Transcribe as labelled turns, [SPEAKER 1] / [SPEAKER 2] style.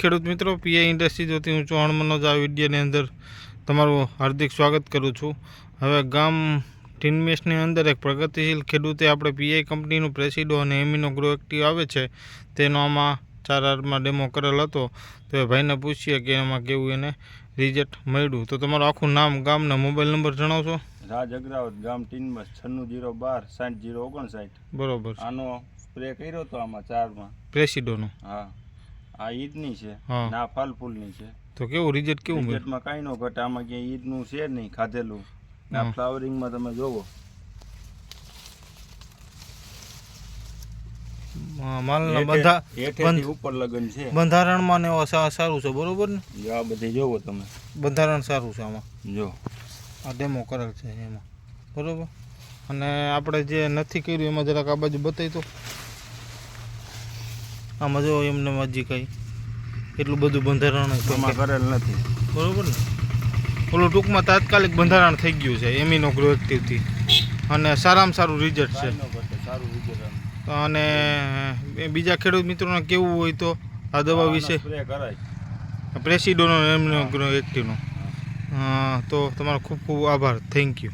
[SPEAKER 1] ખેડૂત મિત્રો PI industry જોતી હું ચૌહાણ મનોજ આ વિડીયોની અંદર તમારું હાર્દિક સ્વાગત કરું છું. હવે ગામ ટીનમેશની અંદર એક પ્રગતિશીલ ખેડૂતે આપણે પીઆઈ કંપનીનું પ્રેસિડો અને એમિનો ગ્રો એક્ટિવ આવે છે તેનો આમાં ચાર આરમાં ડેમો કરેલ હતો. તો એ ભાઈને પૂછીએ કે એમાં કેવું એને રિઝલ્ટ મળ્યું. તો તમારું આખું નામ ગામના મોબાઈલ નંબર જણાવશો?
[SPEAKER 2] રાજ અગ્રાવત ગામ ટીનબસ છન્નું જીરો બાર સાઠ જીરો ઓગણસાઠ.
[SPEAKER 1] બરોબર
[SPEAKER 2] આનો સ્પ્રે કર્યો હતો આમાં ચારમાં.
[SPEAKER 1] પ્રેસિડોનો?
[SPEAKER 2] હા. આ ઈદની છે.
[SPEAKER 1] હા.
[SPEAKER 2] ના ફલ ફૂલની છે.
[SPEAKER 1] તો કેવું રિઝલ્ટ કેવું
[SPEAKER 2] ક્રિકેટમાં કાંઈ નો ઘટે. આમાં ક્યાંય ઈદનું છે નહીં ખાધેલું. ના
[SPEAKER 1] હા.
[SPEAKER 2] ફ્લાવરિંગમાં તમે જોવો.
[SPEAKER 1] માલના બંધા
[SPEAKER 2] ઉપર લગન છે.
[SPEAKER 1] બંધારણમાં ને એવા સારું છે બરોબર ને?
[SPEAKER 2] જો આ બધી જોવો તમે.
[SPEAKER 1] બંધારણ સારું છે આમાં.
[SPEAKER 2] જો.
[SPEAKER 1] આ ડેમો કરેલ છે એમાં. બરોબર? અને આપણે જે નથી કર્યું એમાં જરાક આ બાજુ બતાવી તો. આમાં જો એમને હજી કંઈ. એટલું બધું બંધારણ
[SPEAKER 2] કરેલ નથી.
[SPEAKER 1] બરોબર ને? ઓલું ટૂંકમાં તાત્કાલિક બંધારણ થઈ ગયું છે એમિનો ગ્રોએક્ટિવથી અને સારામાં સારું રિઝલ્ટ છે. અને બીજા ખેડૂત મિત્રોને કેવું હોય તો આ દવા વિશે? પ્રેસિડોનો એમનો ગ્રો એક્ટિવનો. તો તમારો ખૂબ ખૂબ આભાર. Thank you